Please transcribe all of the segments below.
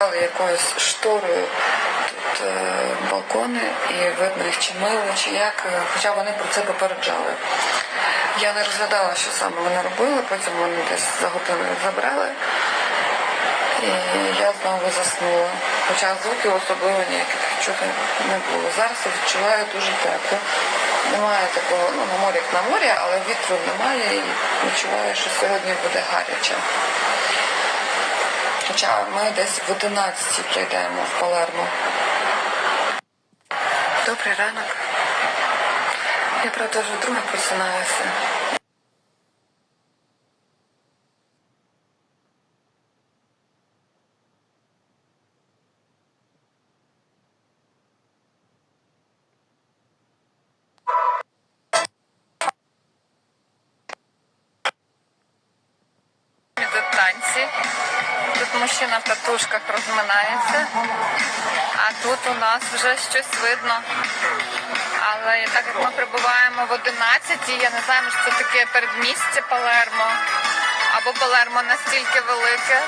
Якоюсь шторою тут е, балкони і видно їх чи мило, чи як, хоча вони про це попереджали. Я не розглядала, що саме вони робили, потім вони десь за годину забрали. І я знову заснула. Хоча звуків особливо ніяких чути не було. Зараз я відчуваю дуже тепло. Немає такого, ну на морі як на морі, але вітру немає і відчуваю, що сьогодні буде гаряче. Хоча ми десь в 11 прийдемо в Палермо. Добрий ранок. Я правда вже друге просинаюся. Татушках розминається, а тут у нас вже щось видно. Але так як ми прибуваємо в 11, я не знаю, може це таке передмістя Палермо. Або Палермо настільки велике.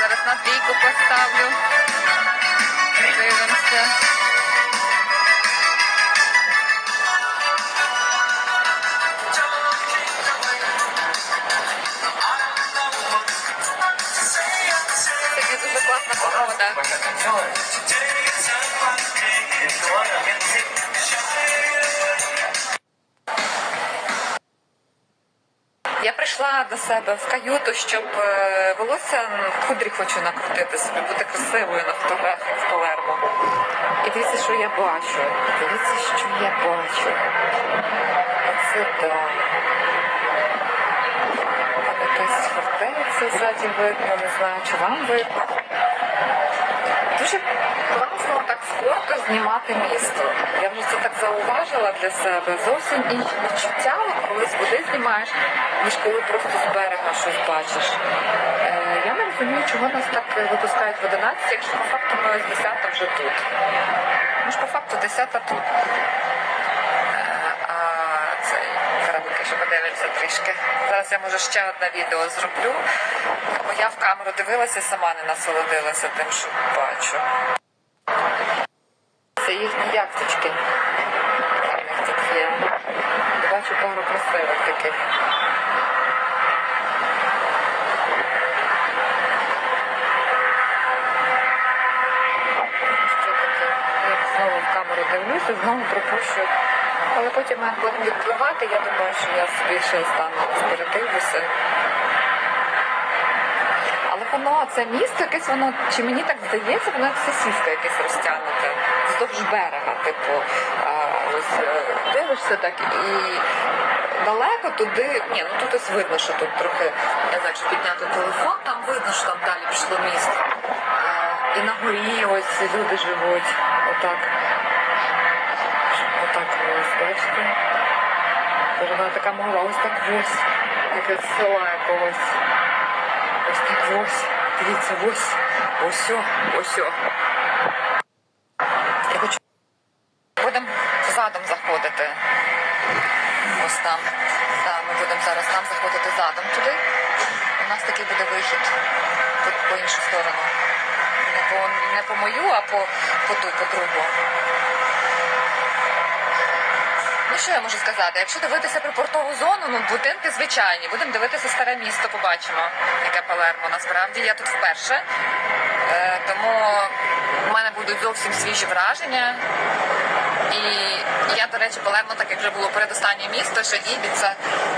Зараз на двійку поставлю. Дивимося. Класна. Я прийшла до себе в каюту, щоб е, волосся худрі хочу накрутити собі, бути красивою на фотографії в Палермо. І дивіться, що я бачу. Дивіться, що я бачу. Оце так. Там якась фортеця ззаді видно, не знаю, чи вам видно. Дуже класно так фото знімати місто. Я вже це так зауважила для себе. Зовсім інші відчуття, коли з води знімаєш, ніж коли просто з берега щось бачиш. Е, я не розумію, чого нас так випускають в 11, якщо по факту ми ось 10 вже тут. Ну ж по факту 10 тут. Е, а цей карабинки ще подивимося трішки. Зараз я може ще одне відео зроблю, камеру дивилася, сама не насолодилася тим, що бачу. Це їхні яхточки. Там їх тут є. Бачу пару красивих таких. Що таке? Я знову в камеру дивлюся, знову пропущу. Але потім як будемо відпливати, я думаю, що я собі ще стану передивлюся. Воно, це місто якесь воно, чи мені так здається, воно як сосіска якесь розтягнуте вздовж берега. Типу, ось е, дивишся так і далеко туди. Ні, ну тут ось видно, що тут трохи, я знаю, підняти телефон, там видно, що там далі пішло місто. І на горі ось люди живуть. Отак. Отак ось, бачите? Вона така мова, ось так ось, якесь села якогось. Ось так ось. Дивіться, ось. Ось, ось. Я хочу. Будемо задом заходити. Ось там. Так, ми будемо зараз там заходити задом туди. У нас такий буде вихід. Тут по іншу сторону. Не по, не по мою, а по, по ту, по другу. Що я можу сказати? Якщо дивитися припортову зону, ну будинки звичайні. Будемо дивитися старе місто, побачимо, яке Палермо. Насправді я тут вперше. Е, тому в мене будуть зовсім свіжі враження. І я, до речі, Палермо, так як вже було передостаннє місто, ще Ібіца,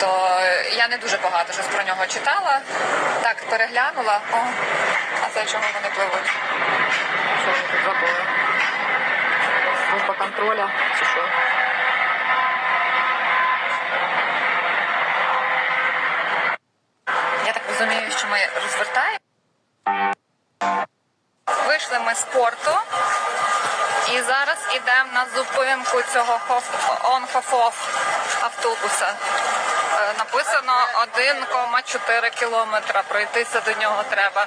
то я не дуже багато щось про нього читала. Так, переглянула. О, а це чому вони пливуть? Що вони тут забули? Служба контроля чи що? Я так розумію, що ми розвертаємо. Вийшли ми з порту і зараз йдемо на зупинку цього он-хоф автобуса. Е, Написано 1,4 кілометра. Пройтися до нього треба.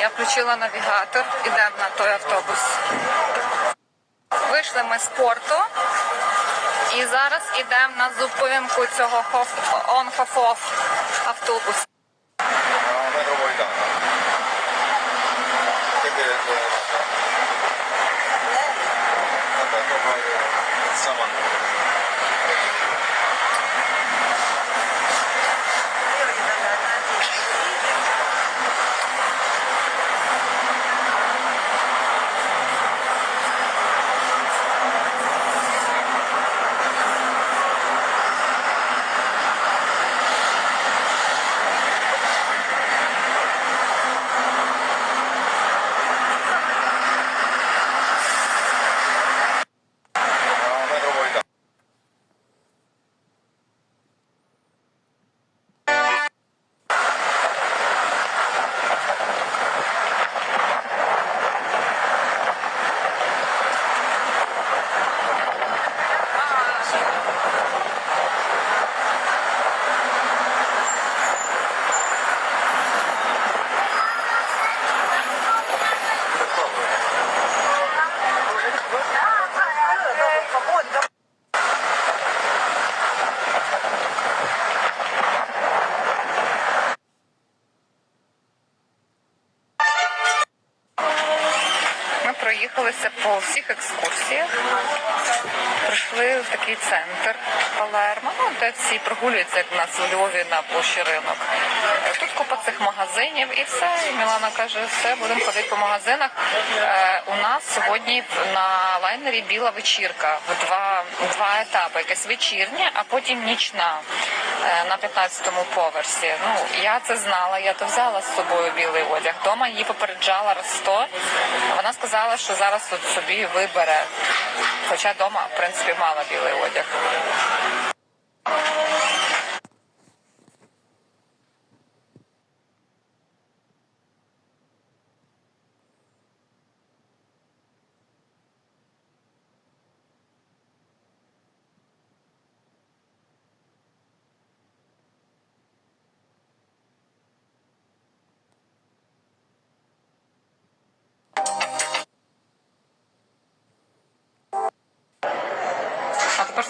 Я включила навігатор, йдемо на той автобус. Вийшли ми з порту і зараз йдемо на зупинку цього он-хоф автобуса. Метровий, так. проїхалися по всіх екскурсіях. Прийшли в такий центр Палермо, ну, де прогулюються, як в нас у Львові на площі ринок. Тут купа цих магазинів і все. І Мілана каже, все, будемо ходити по магазинах. Е, у нас сьогодні на лайнері біла вечірка в два, два етапи. Якась вечірня, а потім нічна е, на 15-му поверсі. Ну, я це знала, я то взяла з собою білий одяг. Дома її попереджала раз сто. Вона сказала, що зараз от собі вибере. Хоча вдома, в принципі, мала білий одяг.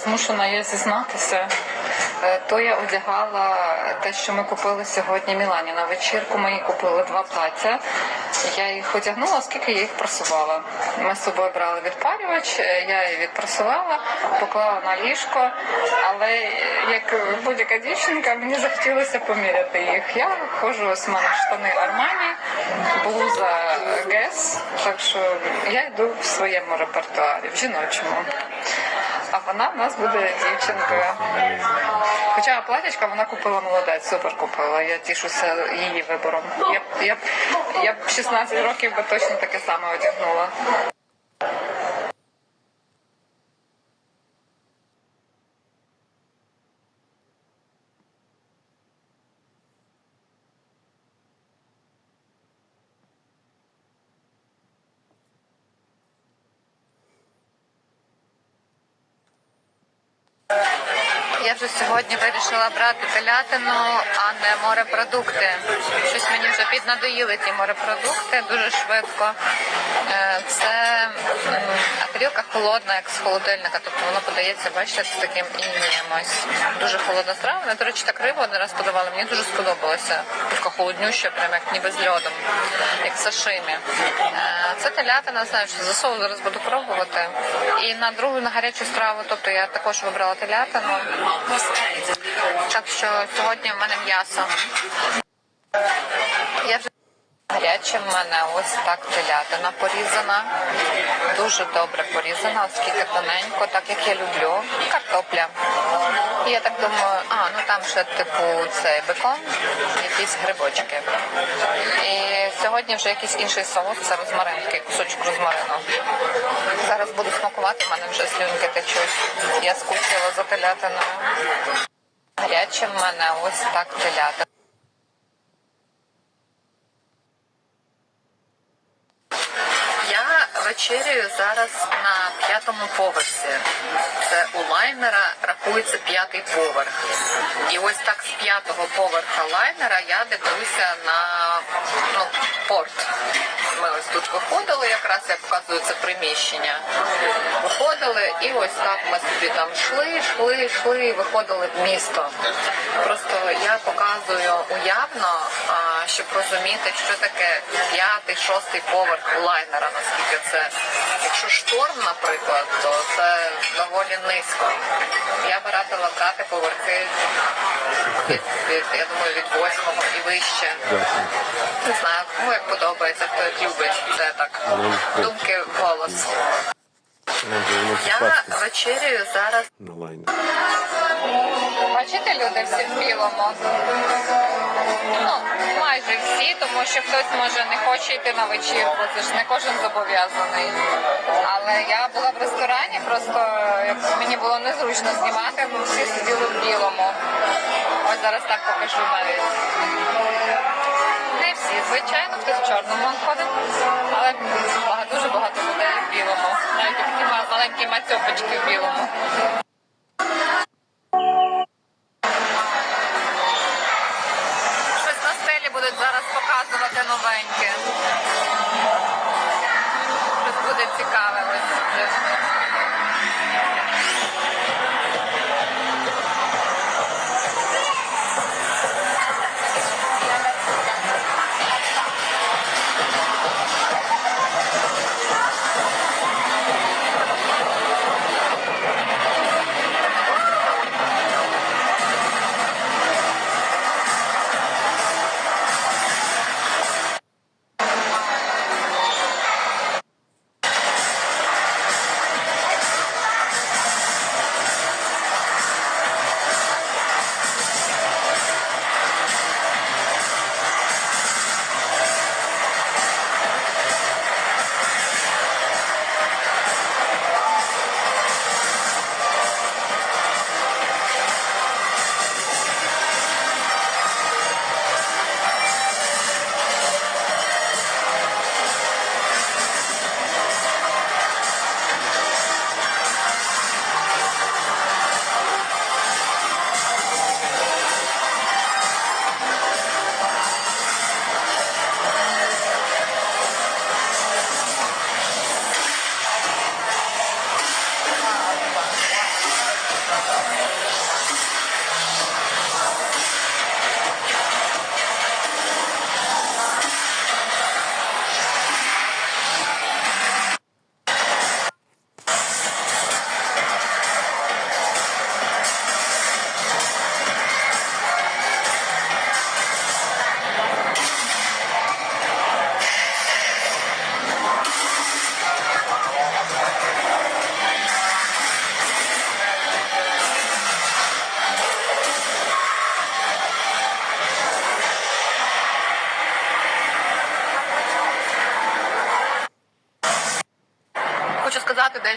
Змушена я зізнатися. Е, То я одягала те, що ми купили сьогодні Мілані на вечірку. Їй купили два плаття. Я їх одягнула, оскільки я їх просувала. Ми з собою брали відпарювач, е, я її відпрасувала, поклала на ліжко, але е, як будь-яка дівчинка, мені захотілося поміряти їх. Я ходжу, ось мене штани Армані, блуза Гес, так що я йду в своєму репертуарі, в жіночому. А вона в нас буде дівчинкою. Хоча платячка вона купила молодець, супер купила. Я тішуся її вибором. Я б я я б 16 років би точно таке саме одягнула. Я вже сьогодні вирішила брати телятину, а не морепродукти. Щось мені вже піднадоїли ті морепродукти дуже швидко. Е, Це тарілка холодна, як з холодильника. Тобто воно подається, бачите, з таким інієм ось. Дуже холодна страва. Вони, до речі, так рибу один раз подавали. Мені дуже сподобалося. Така холоднюща, прям як ніби з льодом, як сашимі. Е, Це телятина, знаю, що за соус зараз буду пробувати. І на другу на гарячу страву, тобто я також вибрала телятину. Так що сьогодні в мене м'ясо. Я вже гаряче в мене ось так телятина порізана. Дуже добре порізана, оскільки тоненько, так як я люблю. Картопля. І я так думаю, а, ну там ще типу цей бекон, якісь грибочки. І сьогодні вже якийсь інший соус, це розмарин, такий кусочок розмарину. Зараз буду смакувати, в мене вже слюнки течуть. Я скучила за телятиною. Гаряче в мене ось так телятина. Я вечерюю зараз на п'ятому поверсі. Це у лайнера рахується п'ятий поверх. І ось так з п'ятого поверха лайнера я дивлюся на ну, порт. Ми ось тут виходили, якраз я показую це приміщення. Виходили і ось так ми собі там йшли, йшли, йшли і виходили в місто. Просто я показую уявно, щоб розуміти, що таке п'ятий, шостий поверх лайнера, наскільки це. Якщо шторм, наприклад, то це доволі низько. Я би радила брати поверхи від, від, я думаю, від восьмого і вище. Не знаю, кому як подобається, хто як любить. Це так. Думки в голос. Я вечерюю зараз. Бачите, люди всі в білому. Ну, майже всі, тому що хтось може не хоче йти на вечірку, це ж не кожен зобов'язаний. Але я була в ресторані, просто мені було незручно знімати, бо всі сиділи в білому. Ось зараз так покажу навіть. Всі, звичайно, хтось в чорному ходить, але дуже багато людей в білому. Навіть такі маленькі мацьопочки в білому. Щось на стелі будуть зараз показувати новеньке.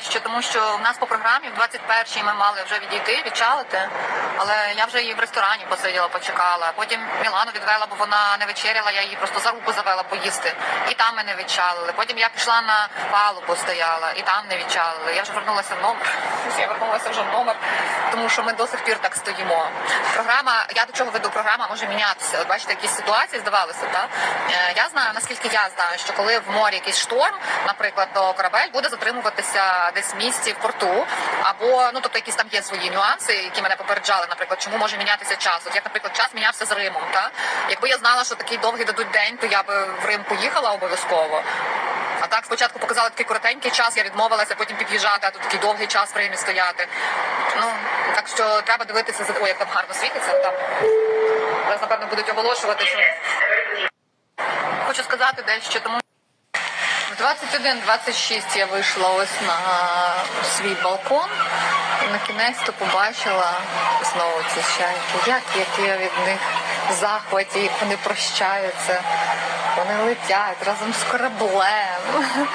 Дещо, тому що в нас по програмі в 21-й ми мали вже відійти, відчалити. Але я вже її в ресторані посиділа, почекала. Потім Мілану відвела, бо вона не вечеряла, я її просто за руку завела поїсти. І там ми не відчалили. Потім я пішла на палубу, стояла, і там не відчалили. Я вже вернулася в номер. Я вернулася вже в номер, тому що ми до сих пір так стоїмо. Програма, я до чого веду, програма може мінятися. От бачите, якісь ситуації здавалося, так? Е, Я знаю, наскільки я знаю, що коли в морі якийсь шторм, наприклад, то корабель буде затримуватися десь в місці в порту, або ну тобто якісь там є свої нюанси, які мене попереджали, наприклад, чому може мінятися час. От як, наприклад, час мінявся з Римом. Та якби я знала, що такий довгий дадуть день, то я би в Рим поїхала обов'язково. А так спочатку показали такий коротенький час, я відмовилася потім під'їжджати, а тут такий довгий час в Римі стояти. Ну так що треба дивитися за Ой, як там гарно світиться. Там зараз напевно будуть оголошувати, що хочу сказати дещо, тому. В 21-26 я вийшла ось на свій балкон на кінець-то побачила знову ці чайки. Як, як я від них захваті, як вони прощаються. Вони летять разом з кораблем.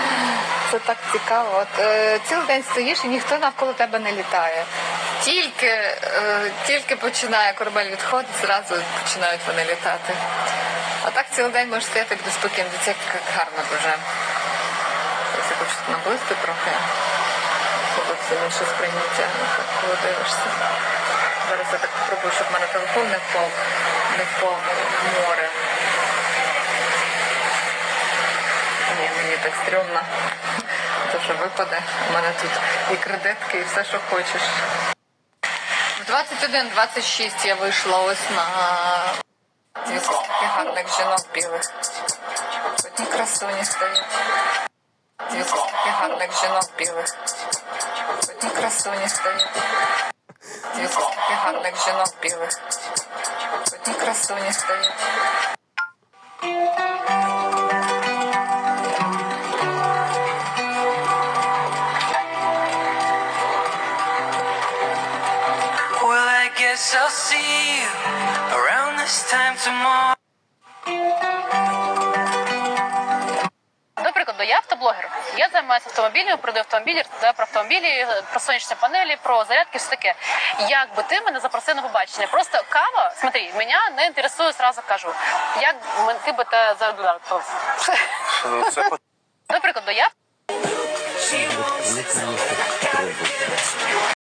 Це так цікаво. От е, цілий день стоїш і ніхто навколо тебе не літає. Тільки, е, тільки починає корабель відходити, зразу починають вони літати. А так цілий день можеш стояти буде спокійно. Це як гарно дуже. Ось я хочу наблизити трохи. Зовсім інше сприйняття, так, коли дивишся. Зараз я так спробую, щоб в мене телефон не впав, не впав в море. Мені так стрьомно. То що випаде. У мене тут і кредитки, і все, що хочеш. В 21-26 я вийшла ось на Дивіться, скільки гарних жінок білих. Одні красуні стоять. Дивіться, скільки гарних жінок білих. Одні красуні стоять. Дивіться, скільки гарних жінок білих. Одні красуні стоять. Guess I'll see you around this time tomorrow. До прикладу, я автоблогер. Я займаюся автомобілями, продаю автомобілі, розповідаю про автомобілі, про сонячні панелі, про зарядки, все таке. Як би ти мене запросив на побачення? Просто кава, смотри, мене не інтересує, сразу кажу. Як ми- ти би те за До прикладу, я